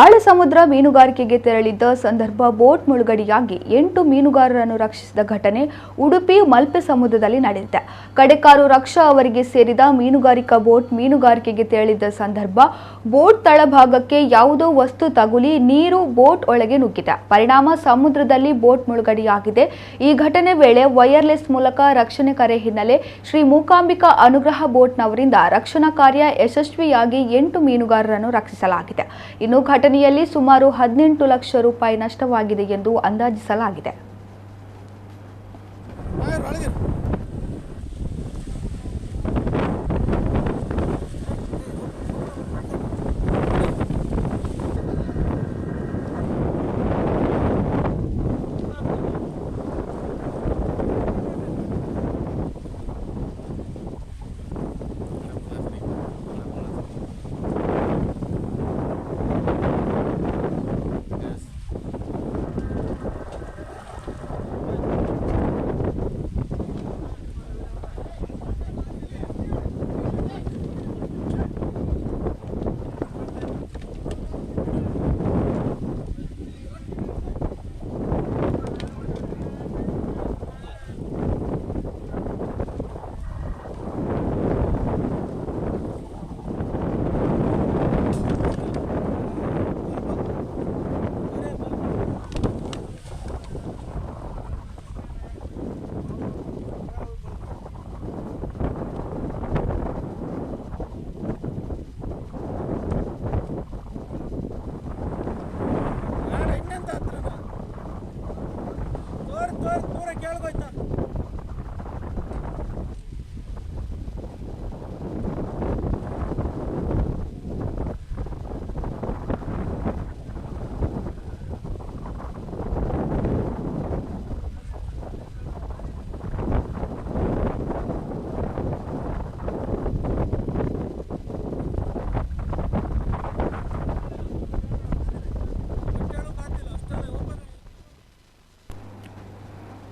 ಆಳ ಸಮುದ್ರ ಮೀನುಗಾರಿಕೆಗೆ ತೆರಳಿದ್ದ ಸಂದರ್ಭ ಬೋಟ್ ಮುಳುಗಡೆಯಾಗಿ ಎಂಟು ಮೀನುಗಾರರನ್ನು ರಕ್ಷಿಸಿದ ಘಟನೆ ಉಡುಪಿ ಮಲ್ಪೆ ಸಮುದ್ರದಲ್ಲಿ ನಡೆದಿದೆ. ಕಡೆಕಾರು ರಕ್ಷಾ ಅವರಿಗೆ ಸೇರಿದ ಮೀನುಗಾರಿಕಾ ಬೋಟ್ ಮೀನುಗಾರಿಕೆಗೆ ತೆರಳಿದ್ದ ಸಂದರ್ಭ ಬೋಟ್ ತಳಭಾಗಕ್ಕೆ ಯಾವುದೋ ವಸ್ತು ತಗುಲಿ ನೀರು ಬೋಟ್ ಒಳಗೆ ನುಗ್ಗಿದೆ. ಪರಿಣಾಮ ಸಮುದ್ರದಲ್ಲಿ ಬೋಟ್ ಮುಳುಗಡೆಯಾಗಿದೆ. ಈ ಘಟನೆ ವೇಳೆ ವೈರ್ಲೆಸ್ ಮೂಲಕ ರಕ್ಷಣೆ ಕರೆ ಹಿನ್ನೆಲೆ ಶ್ರೀ ಮೂಕಾಂಬಿಕಾ ಅನುಗ್ರಹ ಬೋಟ್ನವರಿಂದ ರಕ್ಷಣಾ ಕಾರ್ಯ ಯಶಸ್ವಿಯಾಗಿ ಎಂಟು ಮೀನುಗಾರರನ್ನು ರಕ್ಷಿಸಲಾಗಿದೆ. ಇನ್ನು ಘಟನೆಯಲ್ಲಿ ಸುಮಾರು ಹದಿನೆಂಟು ಲಕ್ಷ ರೂಪಾಯಿ ನಷ್ಟವಾಗಿದೆ ಎಂದು ಅಂದಾಜಿಸಲಾಗಿದೆ. ನೂರ ನೂರ ಕೇಳ್ಬೋಯ್ತಾನೆ